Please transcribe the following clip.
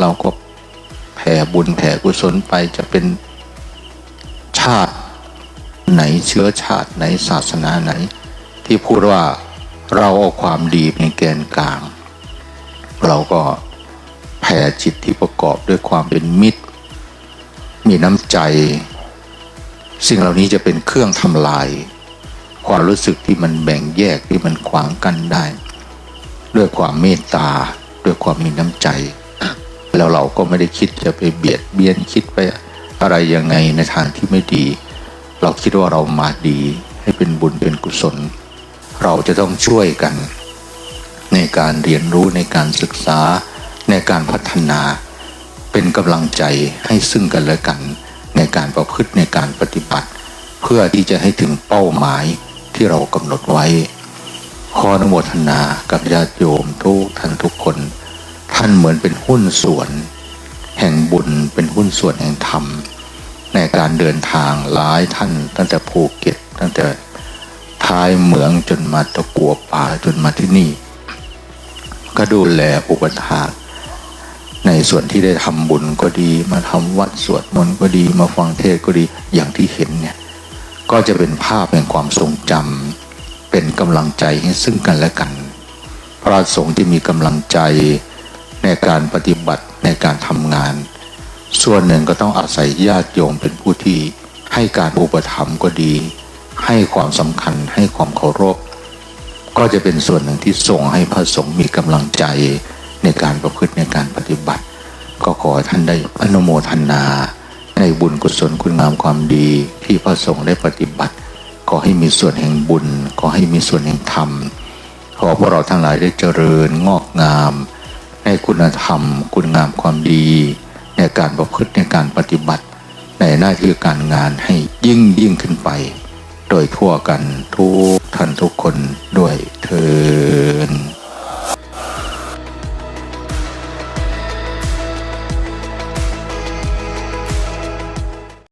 เราก็แผ่บุญแผ่กุศลไปจะเป็นชาติไหนเชื้อชาติไหนศาสนาไหน ที่พูดว่าเราเอาความดีเป็นแกนกลาง เราก็แผ่จิตที่ประกอบด้วยความเป็นมิตร มีน้ำใจ สิ่งเหล่านี้จะเป็นเครื่องทำลาย ความรู้สึกที่มันแบ่งแยกที่มันขวางกันได้ ด้วยความเมตตาด้วยความมีน้ำใจ แล้วเราก็ไม่ได้คิดจะไปเบียดเบียนคิดไปอะไรยังไงในทางที่ไม่ดี เราคิดว่าเรามาดีให้เป็นบุญเป็นกุศล เราจะต้องช่วยกัน ในการเรียนรู้ในการศึกษาในการพัฒนา เป็นกำลังใจให้ซึ่งกันและกัน ในการประพฤติในการปฏิบัติ เพื่อที่จะให้ถึงเป้าหมายที่เรากำหนดไว้ขออนุโมทนากับญาติโยมทุกท่านทุกคน ท่านเหมือนเป็นหุ้นส่วน แห่งบุญเป็นหุ้นส่วนแห่งธรรม ในการเดินทางหลายท่านตั้งแต่ภูเก็ตตั้งแต่ท้ายเหมืองจนมาตะกัวป่าจนมาที่นี่ ก็ดูแลอุปถากในส่วนที่ได้ทำบุญก็ดี มาทำวัดสวดมนต์ก็ดีมาฟังเทศก็ดีอย่างที่เห็นเนี่ยก็จะเป็นภาพแห่งความทรงจำเป็นกำลังใจให้ซึ่งกันและกัน พระสงฆ์ที่มีกำลังใจ ในการปฏิบัติในการทำงาน ส่วนหนึ่งก็ต้องอาศัยญาติโยมเป็นผู้ที่ให้การอุปถัมภ์ก็ดี ให้ความสำคัญให้ความเคารพ ก็จะเป็นส่วนหนึ่งที่ส่งให้พระสงฆ์มีกำลังใจในการประพฤติในการปฏิบัติ ก็ขอท่านได้อนุโมทนา ในบุญกุศลคุณงามความดีที่พระสงฆ์ได้ปฏิบัติ ขอให้มีส่วนแห่งบุญ ขอให้มีส่วนแห่งธรรม ขอพวกเราทั้งหลายได้เจริญงอกงาม ในคุณธรรม คุณงามความดี ในการประพฤติในการปฏิบัติ ในหน้าที่การงานให้ยิ่งยิ่งขึ้นไป โดยทั่วกันทุกท่านทุกคนด้วย